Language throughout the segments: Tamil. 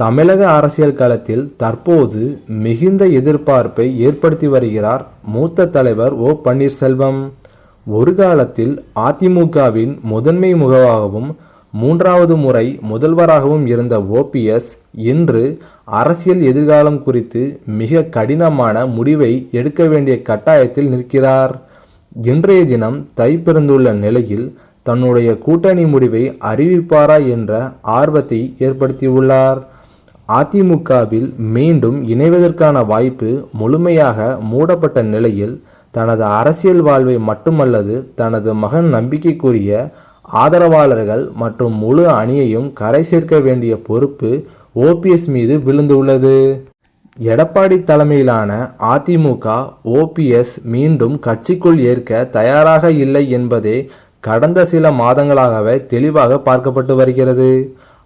தமிழக அரசியல் களத்தில் தற்போது மிகுந்த எதிர்பார்ப்பை ஏற்படுத்தி வருகிறார் மூத்த தலைவர் ஓ பன்னீர்செல்வம். ஒரு காலத்தில் அதிமுகவின் முதன்மை முகவாகவும் மூன்றாவது முறை முதல்வராகவும் இருந்த ஓபிஎஸ் இன்று அரசியல் எதிர்காலம் குறித்து மிக கடினமான முடிவை எடுக்க வேண்டிய கட்டாயத்தில் நிற்கிறார். இன்றைய தினம் தைப்பிறந்துள்ள நிலையில் தன்னுடைய கூட்டணி முடிவை அறிவிப்பாரா என்ற ஆர்வத்தை ஏற்படுத்தியுள்ளார். அதிமுகவில் மீண்டும் இணைவதற்கான வாய்ப்பு முழுமையாக மூடப்பட்ட நிலையில் தனது அரசியல் வாழ்வை மட்டுமல்லது தனது மகன் நம்பிக்கைக்குரிய ஆதரவாளர்கள் மற்றும் முழு அணியையும் கரை சேர்க்க வேண்டிய பொறுப்பு ஓபிஎஸ் மீது விழுந்துள்ளது. எடப்பாடி தலைமையிலான அதிமுக ஓபிஎஸ் மீண்டும் கட்சிக்குள் ஏற்க தயாராக இல்லை என்பதே கடந்த சில மாதங்களாகவே தெளிவாக பார்க்கப்பட்டு வருகிறது.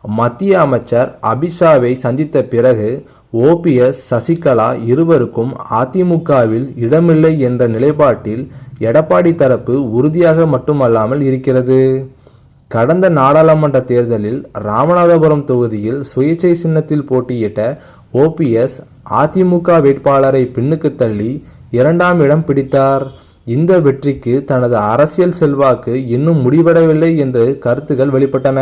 மத்திய அமைச்சர் அபிஷாவை சந்தித்த பிறகு ஓபிஎஸ் சசிகலா இருவருக்கும் அதிமுகவில் இடமில்லை என்ற நிலைப்பாட்டில் எடப்பாடி தரப்பு உறுதியாக மட்டுமல்லாமல் இருக்கிறது. கடந்த நாடாளுமன்ற தேர்தலில் ராமநாதபுரம் தொகுதியில் சுயேட்சை சின்னத்தில் போட்டியிட்ட ஓபிஎஸ் அதிமுக வேட்பாளரை பின்னுக்கு தள்ளி இரண்டாம் இடம் பிடித்தார். இந்த வெற்றிக்கு தனது அரசியல் செல்வாக்கு இன்னும் முடிவடவில்லை என்று கருத்துகள் வெளிப்பட்டன.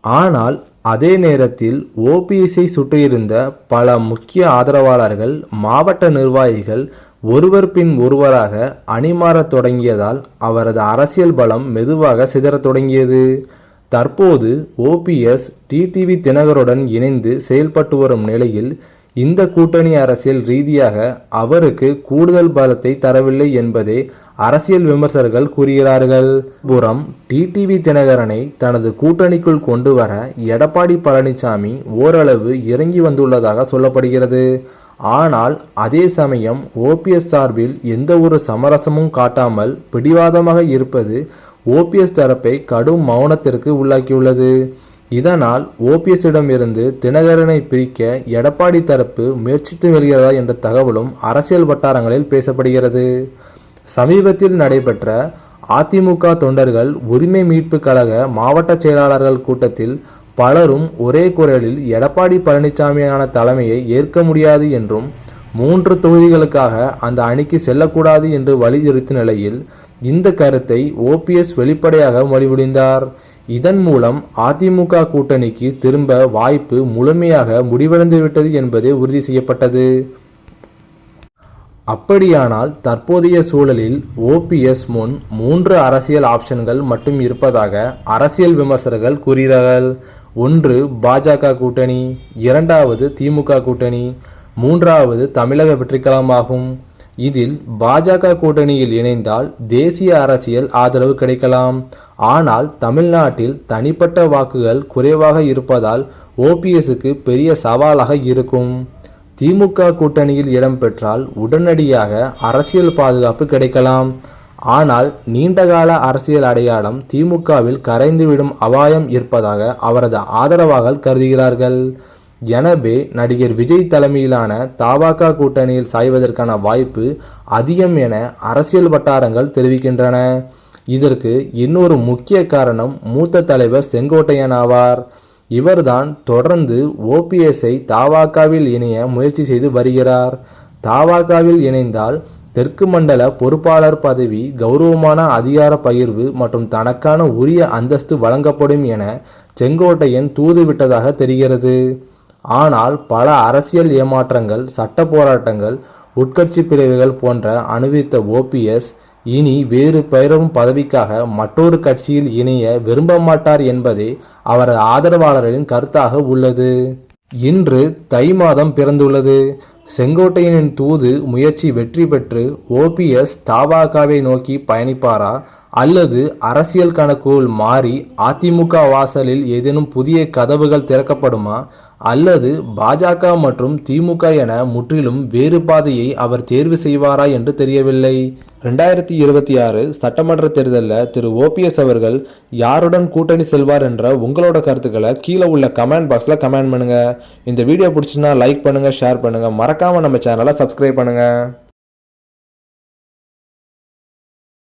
ஆனால் அதே நேரத்தில் ஓபிஎஸ்ஐ சுற்றியிருந்த பல முக்கிய ஆதரவாளர்கள் மாவட்ட நிர்வாகிகள் ஒருவர் பின் ஒருவராக அணிமாறத் தொடங்கியதால் அவரது அரசியல் பலம் மெதுவாக சிதறத் தொடங்கியது. தற்போது ஓபிஎஸ் டிடிவி தினகருடன் இணைந்து செயல்பட்டு வரும் நிலையில் இந்த கூட்டணி அரசியல் ரீதியாக அவருக்கு கூடுதல் பலத்தை தரவில்லை என்பதே அரசியல் விமர்சகர்கள் கூறுகிறார்கள். புறம் டிடிவி தினகரனை தனது கூட்டணிக்குள் கொண்டு வர எடப்பாடி பழனிசாமி ஓரளவு இறங்கி வந்துள்ளதாக சொல்லப்படுகிறது. ஆனால் அதே சமயம் ஓபிஎஸ் சார்பில் எந்த ஒரு சமரசமும் காட்டாமல் பிடிவாதமாக இருப்பது ஓபிஎஸ் தரப்பை கடும் மௌனத்திற்கு உள்ளாக்கியுள்ளது. இதனால் ஓபிஎஸ்ஸிடம் இருந்து தினகரனை பிரிக்க எடப்பாடி தரப்பு முயற்சித்து வருகிறதா என்ற தகவலும் அரசியல் வட்டாரங்களில் பேசப்படுகிறது. சமீபத்தில் நடைபெற்ற அதிமுக தொண்டர்கள் உரிமை மீட்பு கழக மாவட்ட செயலாளர்கள் கூட்டத்தில் பலரும் ஒரே குரலில் எடப்பாடி பழனிசாமியான தலைமையை ஏற்க முடியாது என்றும் மூன்று தொகுதிகளுக்காக அந்த அணிக்கு செல்லக்கூடாது என்று வலியுறுத்த நிலையில் இந்த கருத்தை ஓபிஎஸ் வெளிப்படையாக வழிமுடிந்தார் இதன் மூலம் அதிமுக கூட்டணிக்கு திரும்ப வாய்ப்பு முழுமையாக முடிவடைந்துவிட்டது என்பது உறுதி செய்யப்பட்டது. அப்படியானால் தற்போதைய சூழலில் ஓபிஎஸ் முன் மூன்று அரசியல் ஆப்ஷன்கள் மட்டும் இருப்பதாக அரசியல் விமர்சகர்கள் கூறுகிறார்கள். ஒன்று பாஜக கூட்டணி இரண்டாவது திமுக கூட்டணி மூன்றாவது தமிழக வெற்றிக்கலமாகும் இதில் பாஜக கூட்டணியில் இணைந்தால் தேசிய அரசியல் ஆதரவு கிடைக்கலாம். ஆனால் தமிழ்நாட்டில் தனிப்பட்ட வாக்குகள் குறைவாக இருப்பதால் ஓபிஎஸ்க்கு பெரிய சவாலாக இருக்கும். திமுக கூட்டணியில் இடம்பெற்றால் உடனடியாக அரசியல் பாதுகாப்பு கிடைக்கலாம். ஆனால் நீண்டகால அரசியல் அடையாளம் திமுகவில் கரைந்துவிடும் அபாயம் இருப்பதாக அவரது ஆதரவாளர்கள் கருதுகிறார்கள். எனவே நடிகர் விஜய் தலைமையிலான தபாக கூட்டணியில் சாய்வதற்கான வாய்ப்பு அதிகம் என அரசியல் வட்டாரங்கள் தெரிவிக்கின்றன. இதற்கு இன்னொரு முக்கிய காரணம் மூத்த தலைவர் செங்கோட்டையன் ஆவார். இவர்தான் தொடர்ந்து ஓபிஎஸ்ஐ தாவாக்காவில் இணைய முயற்சி செய்து வருகிறார். தாவாக்காவில் இணைந்தால் தெற்கு மண்டல பொறுப்பாளர் பதவி கௌரவமான அதிகார பகிர்வு மற்றும் தனக்கான உரிய அந்தஸ்து வழங்கப்படும் என செங்கோட்டையன் தூதுவிட்டதாக தெரிகிறது. ஆனால் பல அரசியல் ஏமாற்றங்கள் சட்ட போராட்டங்கள் உட்கட்சி பிரிவுகள் போன்ற அனுபவித்த ஓபிஎஸ் இனி வேறு பெயரும் பதவிக்காக மற்றொரு கட்சியில் இணைய விரும்ப மாட்டார் என்பதே அவரது ஆதரவாளர்களின் கருத்தாக உள்ளது. இன்று தை மாதம் பிறந்துள்ளது. செங்கோட்டையனின் தூது முயற்சி வெற்றி பெற்று ஓபிஎஸ் தாவாகாவை நோக்கி பயணிப்பாரா? அல்லது அரசியல் கணக்குள் மாறி அதிமுக வாசலில் ஏதேனும் புதிய கதவுகள் திறக்கப்படுமா? அல்லது பாஜக மற்றும் திமுக என முற்றிலும் வேறு பாதையை அவர் தேர்வு செய்வாரா என்று தெரியவில்லை. ரெண்டாயிரத்தி இருபத்தி ஆறு சட்டமன்ற தேர்தலில் திரு. ஓபிஎஸ் அவர்கள் யாருடன் கூட்டணி செல்வார் என்ற உங்களோட கருத்துக்களை கீழே உள்ள கமெண்ட் பாக்ஸில் கமெண்ட் பண்ணுங்கள் இந்த வீடியோ பிடிச்சுன்னா லைக் பண்ணுங்கள் ஷேர் பண்ணுங்கள் மறக்காமல் நம்ம சேனலை சப்ஸ்கிரைப் பண்ணுங்கள்